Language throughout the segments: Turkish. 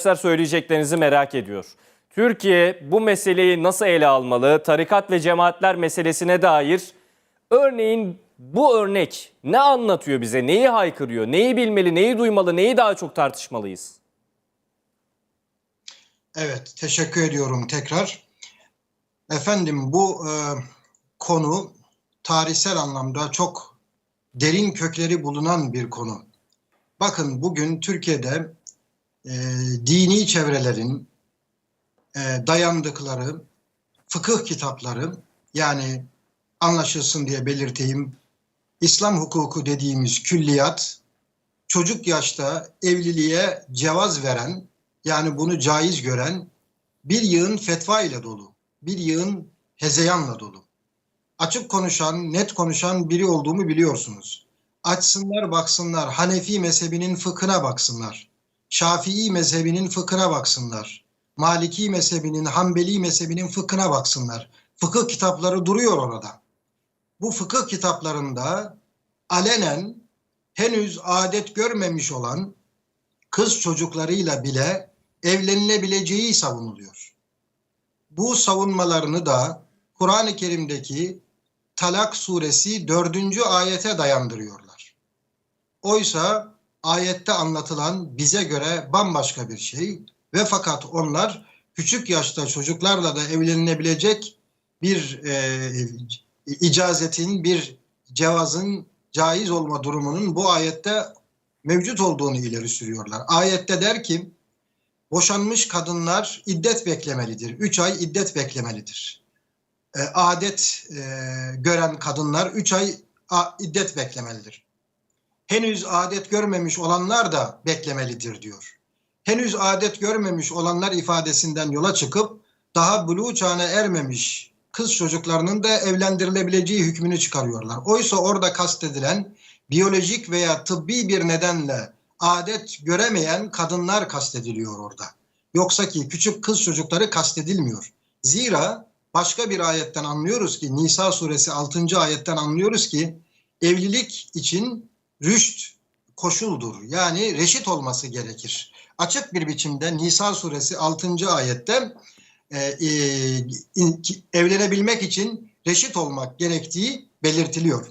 Arkadaşlar söyleyeceklerinizi merak ediyor. Türkiye bu meseleyi nasıl ele almalı? Tarikat ve cemaatler meselesine dair örneğin bu örnek ne anlatıyor bize? Neyi haykırıyor? Neyi bilmeli, neyi duymalı, neyi daha çok tartışmalıyız? Evet, teşekkür ediyorum tekrar. Efendim bu e, konu tarihsel anlamda çok derin kökleri bulunan bir konu. Bakın bugün Türkiye'de e, dini çevrelerin e, dayandıkları fıkıh kitapları yani anlaşılsın diye belirteyim İslam hukuku dediğimiz külliyat çocuk yaşta evliliğe cevaz veren yani bunu caiz gören bir yığın fetva ile dolu. Bir yığın hezeyanla dolu. Açık konuşan, net konuşan biri olduğumu biliyorsunuz. Açsınlar baksınlar, Hanefi mezhebinin fıkhına baksınlar. Şafii mezhebinin fıkhına baksınlar. Maliki mezhebinin, Hanbeli mezhebinin fıkhına baksınlar. Fıkıh kitapları duruyor orada. Bu fıkıh kitaplarında alenen henüz adet görmemiş olan kız çocuklarıyla bile evlenilebileceği savunuluyor. Bu savunmalarını da Kur'an-ı Kerim'deki Talak suresi 4. ayete dayandırıyorlar. Oysa ayette anlatılan bize göre bambaşka bir şey ve fakat onlar küçük yaşta çocuklarla da evlenilebilecek bir e, icazetin, bir cevazın caiz olma durumunun bu ayette mevcut olduğunu ileri sürüyorlar. Ayette der ki boşanmış kadınlar iddet beklemelidir. Üç ay iddet beklemelidir. E, adet e, gören kadınlar üç ay a, iddet beklemelidir. Henüz adet görmemiş olanlar da beklemelidir diyor. Henüz adet görmemiş olanlar ifadesinden yola çıkıp daha buluğ çağına ermemiş kız çocuklarının da evlendirilebileceği hükmünü çıkarıyorlar. Oysa orada kastedilen biyolojik veya tıbbi bir nedenle adet göremeyen kadınlar kastediliyor orada. Yoksa ki küçük kız çocukları kastedilmiyor. Zira başka bir ayetten anlıyoruz ki Nisa suresi 6. ayetten anlıyoruz ki evlilik için rüşt koşuldur. Yani reşit olması gerekir. Açık bir biçimde Nisa suresi 6. ayette e, e, evlenebilmek için reşit olmak gerektiği belirtiliyor.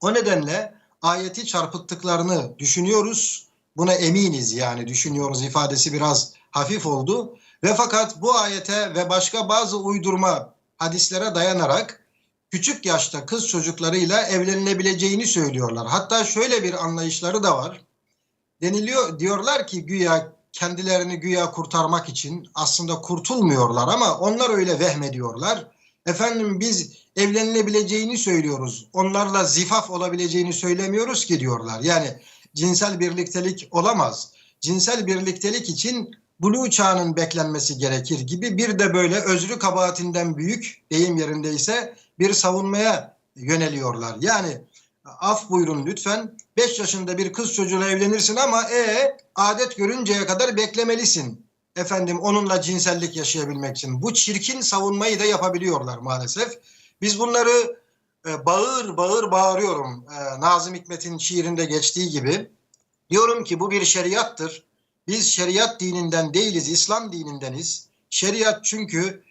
O nedenle ayeti çarpıttıklarını düşünüyoruz. Buna eminiz yani düşünüyoruz ifadesi biraz hafif oldu. Ve fakat bu ayete ve başka bazı uydurma hadislere dayanarak küçük yaşta kız çocuklarıyla evlenilebileceğini söylüyorlar. Hatta şöyle bir anlayışları da var. Deniliyor diyorlar ki güya kendilerini güya kurtarmak için aslında kurtulmuyorlar ama onlar öyle vehmediyorlar. Efendim biz evlenilebileceğini söylüyoruz. Onlarla zifaf olabileceğini söylemiyoruz ki diyorlar. Yani cinsel birliktelik olamaz. Cinsel birliktelik için buluğ çağının beklenmesi gerekir gibi bir de böyle özrü kabahatinden büyük deyim yerindeyse bir savunmaya yöneliyorlar. Yani af buyurun lütfen 5 yaşında bir kız çocuğuyla evlenirsin ama e adet görünceye kadar beklemelisin. Efendim onunla cinsellik yaşayabilmek için. Bu çirkin savunmayı da yapabiliyorlar maalesef. Biz bunları e, bağır bağır bağırıyorum. E, Nazım Hikmet'in şiirinde geçtiği gibi. Diyorum ki bu bir şeriattır. Biz şeriat dininden değiliz, İslam dinindeniz. Şeriat çünkü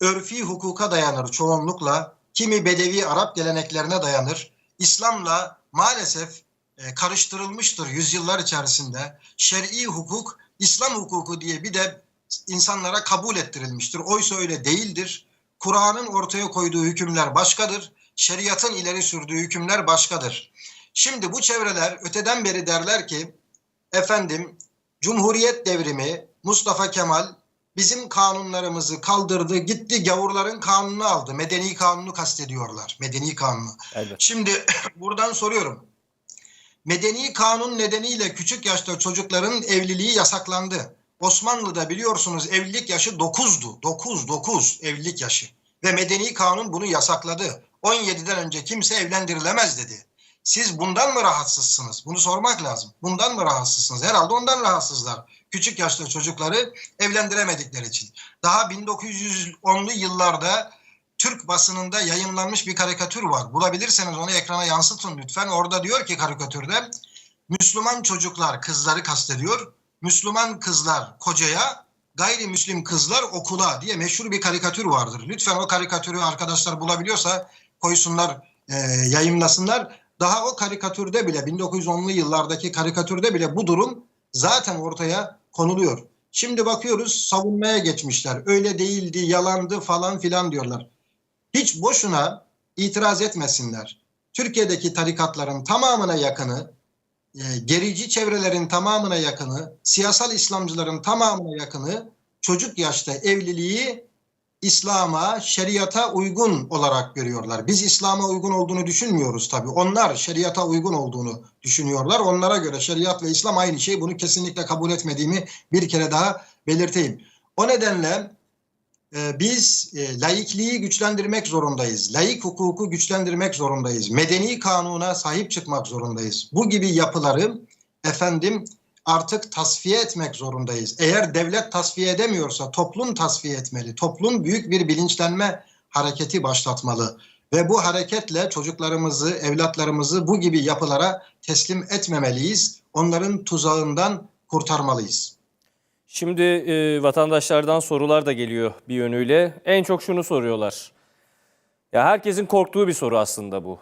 örfi hukuka dayanır çoğunlukla. Kimi bedevi Arap geleneklerine dayanır. İslam'la maalesef e, karıştırılmıştır yüzyıllar içerisinde. Şer'i hukuk, İslam hukuku diye bir de insanlara kabul ettirilmiştir. Oysa öyle değildir. Kur'an'ın ortaya koyduğu hükümler başkadır. Şeriatın ileri sürdüğü hükümler başkadır. Şimdi bu çevreler öteden beri derler ki efendim Cumhuriyet devrimi Mustafa Kemal bizim kanunlarımızı kaldırdı gitti gavurların kanunu aldı. Medeni kanunu kastediyorlar. Medeni kanunu. Evet. Şimdi buradan soruyorum. Medeni kanun nedeniyle küçük yaşta çocukların evliliği yasaklandı. Osmanlı'da biliyorsunuz evlilik yaşı 9'du. 9, 9 evlilik yaşı. Ve medeni kanun bunu yasakladı. 17'den önce kimse evlendirilemez dedi. Siz bundan mı rahatsızsınız? Bunu sormak lazım. Bundan mı rahatsızsınız? Herhalde ondan rahatsızlar. Küçük yaşta çocukları evlendiremedikleri için. Daha 1910'lu yıllarda Türk basınında yayınlanmış bir karikatür var. Bulabilirseniz onu ekrana yansıtın lütfen. Orada diyor ki karikatürde Müslüman çocuklar kızları kastediyor. Müslüman kızlar kocaya, gayrimüslim kızlar okula diye meşhur bir karikatür vardır. Lütfen o karikatürü arkadaşlar bulabiliyorsa koysunlar, e, yayınlasınlar. Daha o karikatürde bile 1910'lu yıllardaki karikatürde bile bu durum zaten ortaya konuluyor. Şimdi bakıyoruz savunmaya geçmişler. Öyle değildi, yalandı falan filan diyorlar. Hiç boşuna itiraz etmesinler. Türkiye'deki tarikatların tamamına yakını, e, gerici çevrelerin tamamına yakını, siyasal İslamcıların tamamına yakını çocuk yaşta evliliği İslam'a, şeriata uygun olarak görüyorlar. Biz İslam'a uygun olduğunu düşünmüyoruz tabii. Onlar şeriata uygun olduğunu düşünüyorlar. Onlara göre şeriat ve İslam aynı şey. Bunu kesinlikle kabul etmediğimi bir kere daha belirteyim. O nedenle e, biz e, laikliği güçlendirmek zorundayız. Laik hukuku güçlendirmek zorundayız. Medeni kanuna sahip çıkmak zorundayız. Bu gibi yapıları efendim artık tasfiye etmek zorundayız. Eğer devlet tasfiye edemiyorsa toplum tasfiye etmeli. Toplum büyük bir bilinçlenme hareketi başlatmalı. Ve bu hareketle çocuklarımızı, evlatlarımızı bu gibi yapılara teslim etmemeliyiz. Onların tuzağından kurtarmalıyız. Şimdi e, vatandaşlardan sorular da geliyor bir yönüyle. En çok şunu soruyorlar. Ya herkesin korktuğu bir soru aslında bu.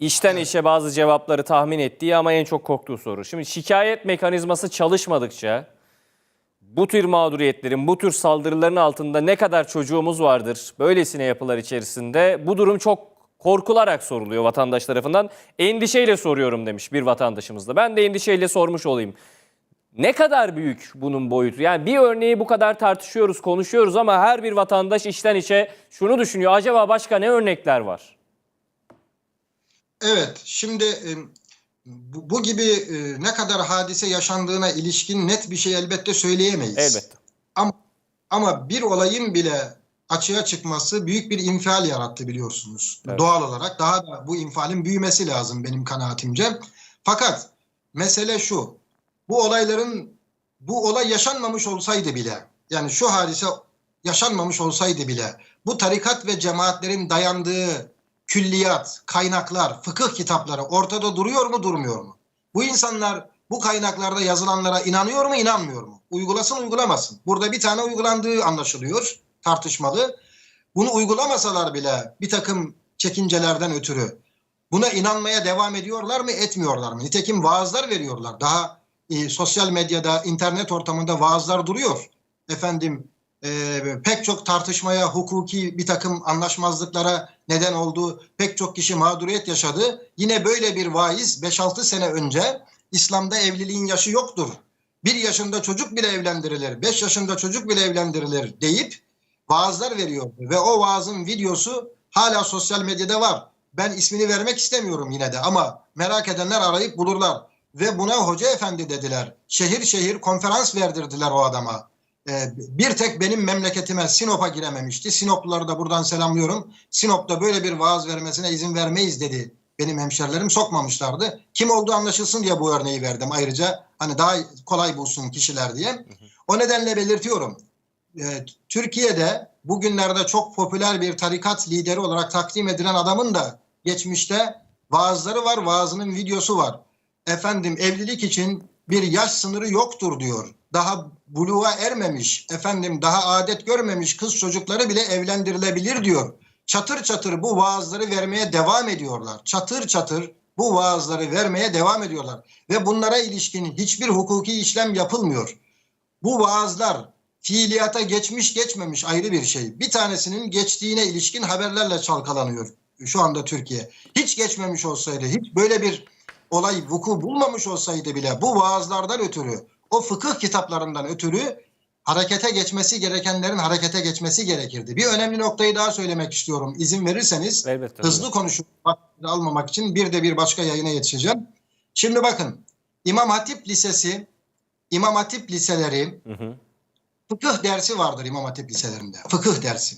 İşten işe bazı cevapları tahmin ettiği ama en çok korktuğu soru. Şimdi şikayet mekanizması çalışmadıkça bu tür mağduriyetlerin, bu tür saldırıların altında ne kadar çocuğumuz vardır böylesine yapılar içerisinde? Bu durum çok korkularak soruluyor vatandaş tarafından. Endişeyle soruyorum demiş bir vatandaşımız da. Ben de endişeyle sormuş olayım. Ne kadar büyük bunun boyutu? Yani bir örneği bu kadar tartışıyoruz, konuşuyoruz ama her bir vatandaş içten içe şunu düşünüyor. Acaba başka ne örnekler var? Evet, şimdi e, bu, bu gibi e, ne kadar hadise yaşandığına ilişkin net bir şey elbette söyleyemeyiz. Elbette. Ama, ama bir olayın bile açığa çıkması büyük bir infial yarattı biliyorsunuz. Evet. Doğal olarak daha da bu infialin büyümesi lazım benim kanaatimce. Fakat mesele şu. Bu olayların bu olay yaşanmamış olsaydı bile yani şu hadise yaşanmamış olsaydı bile bu tarikat ve cemaatlerin dayandığı külliyat, kaynaklar, fıkıh kitapları ortada duruyor mu durmuyor mu? Bu insanlar bu kaynaklarda yazılanlara inanıyor mu inanmıyor mu? Uygulasın uygulamasın. Burada bir tane uygulandığı anlaşılıyor tartışmalı. Bunu uygulamasalar bile bir takım çekincelerden ötürü buna inanmaya devam ediyorlar mı etmiyorlar mı? Nitekim vaazlar veriyorlar. Daha e, sosyal medyada, internet ortamında vaazlar duruyor. Efendim e, pek çok tartışmaya, hukuki bir takım anlaşmazlıklara neden oldu. Pek çok kişi mağduriyet yaşadı. Yine böyle bir vaiz 5-6 sene önce İslam'da evliliğin yaşı yoktur. Bir yaşında çocuk bile evlendirilir, beş yaşında çocuk bile evlendirilir deyip vaazlar veriyordu. Ve o vaazın videosu hala sosyal medyada var. Ben ismini vermek istemiyorum yine de ama merak edenler arayıp bulurlar. Ve buna hoca efendi dediler. Şehir şehir konferans verdirdiler o adama. Ee, bir tek benim memleketime Sinop'a girememişti. Sinopluları da buradan selamlıyorum. Sinop'ta böyle bir vaaz vermesine izin vermeyiz dedi. Benim hemşerilerim sokmamışlardı. Kim olduğu anlaşılsın diye bu örneği verdim ayrıca. Hani daha kolay bulsun kişiler diye. O nedenle belirtiyorum. Ee, Türkiye'de bugünlerde çok popüler bir tarikat lideri olarak takdim edilen adamın da geçmişte vaazları var, vaazının videosu var. Efendim evlilik için bir yaş sınırı yoktur diyor. Daha buluğa ermemiş, efendim daha adet görmemiş kız çocukları bile evlendirilebilir diyor. Çatır çatır bu vaazları vermeye devam ediyorlar. Çatır çatır bu vaazları vermeye devam ediyorlar. Ve bunlara ilişkin hiçbir hukuki işlem yapılmıyor. Bu vaazlar fiiliyata geçmiş geçmemiş ayrı bir şey. Bir tanesinin geçtiğine ilişkin haberlerle çalkalanıyor şu anda Türkiye. Hiç geçmemiş olsaydı, hiç böyle bir olay vuku bulmamış olsaydı bile bu vaazlardan ötürü, o fıkıh kitaplarından ötürü harekete geçmesi gerekenlerin harekete geçmesi gerekirdi. Bir önemli noktayı daha söylemek istiyorum. İzin verirseniz Elbette. hızlı konuşup vaktini almamak için bir de bir başka yayına yetişeceğim. Şimdi bakın İmam Hatip Lisesi, İmam Hatip liseleri Hı hı. fıkıh dersi vardır İmam Hatip liselerinde. Fıkıh dersi.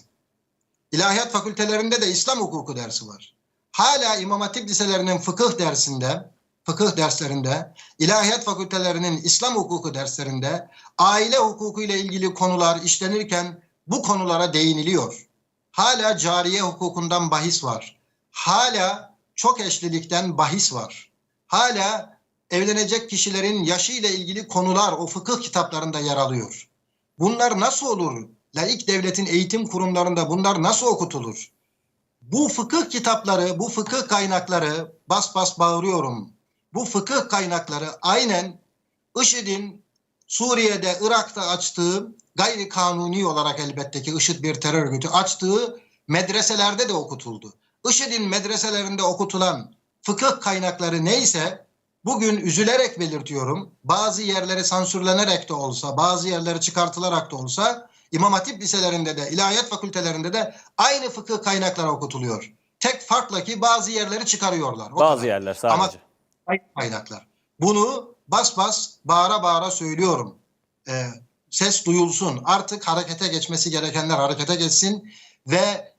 İlahiyat fakültelerinde de İslam hukuku dersi var. Hala İmam Hatip liselerinin fıkıh dersinde, fıkıh derslerinde, ilahiyat fakültelerinin İslam hukuku derslerinde aile hukuku ile ilgili konular işlenirken bu konulara değiniliyor. Hala cariye hukukundan bahis var. Hala çok eşlilikten bahis var. Hala evlenecek kişilerin yaşıyla ilgili konular o fıkıh kitaplarında yer alıyor. Bunlar nasıl olur? Laik devletin eğitim kurumlarında bunlar nasıl okutulur? Bu fıkıh kitapları, bu fıkıh kaynakları bas bas bağırıyorum. Bu fıkıh kaynakları aynen IŞİD'in Suriye'de, Irak'ta açtığı gayri kanuni olarak elbette ki IŞİD bir terör örgütü açtığı medreselerde de okutuldu. IŞİD'in medreselerinde okutulan fıkıh kaynakları neyse bugün üzülerek belirtiyorum. Bazı yerleri sansürlenerek de olsa, bazı yerleri çıkartılarak da olsa İmam Hatip liselerinde de, ilahiyat fakültelerinde de aynı fıkıh kaynakları okutuluyor. Tek farkla ki bazı yerleri çıkarıyorlar. O Bazı kadar. yerler sadece. Ama kaynaklar. Bunu bas bas bağıra bağıra söylüyorum. Ee, ses duyulsun. Artık harekete geçmesi gerekenler harekete geçsin ve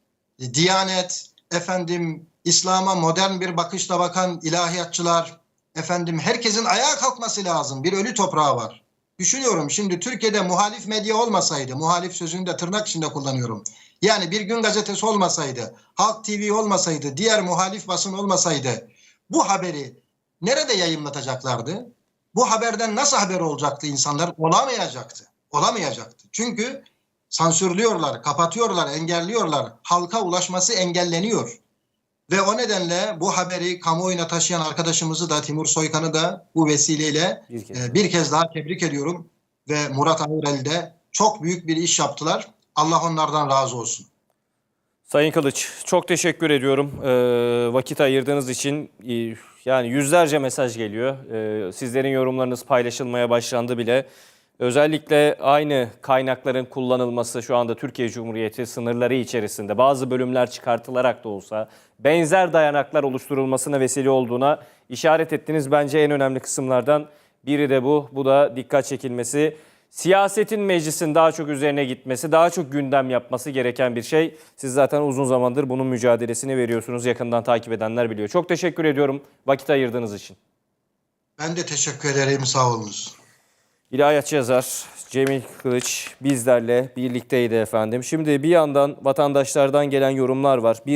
Diyanet, efendim İslam'a modern bir bakışla bakan ilahiyatçılar, efendim herkesin ayağa kalkması lazım. Bir ölü toprağı var. Düşünüyorum şimdi Türkiye'de muhalif medya olmasaydı, muhalif sözünü de tırnak içinde kullanıyorum. Yani bir gün gazetesi olmasaydı, Halk TV olmasaydı, diğer muhalif basın olmasaydı bu haberi nerede yayınlatacaklardı? Bu haberden nasıl haber olacaktı insanlar? Olamayacaktı. Olamayacaktı. Çünkü sansürlüyorlar, kapatıyorlar, engelliyorlar. Halka ulaşması engelleniyor. Ve o nedenle bu haberi kamuoyuna taşıyan arkadaşımızı da Timur Soykan'ı da bu vesileyle Bir kez. e, bir kez daha tebrik ediyorum. Ve Murat Ağırel de çok büyük bir iş yaptılar. Allah onlardan razı olsun. Sayın Kılıç çok teşekkür ediyorum. Ee, vakit ayırdığınız için e, yani yüzlerce mesaj geliyor. Ee, sizlerin yorumlarınız paylaşılmaya başlandı bile. Özellikle aynı kaynakların kullanılması şu anda Türkiye Cumhuriyeti sınırları içerisinde bazı bölümler çıkartılarak da olsa benzer dayanaklar oluşturulmasına vesile olduğuna işaret ettiniz. Bence en önemli kısımlardan biri de bu. Bu da dikkat çekilmesi. Siyasetin meclisin daha çok üzerine gitmesi, daha çok gündem yapması gereken bir şey. Siz zaten uzun zamandır bunun mücadelesini veriyorsunuz. Yakından takip edenler biliyor. Çok teşekkür ediyorum vakit ayırdığınız için. Ben de teşekkür ederim. Sağ olunuz. İlahiyatçı yazar Cemil Kılıç bizlerle birlikteydi efendim. Şimdi bir yandan vatandaşlardan gelen yorumlar var. Bir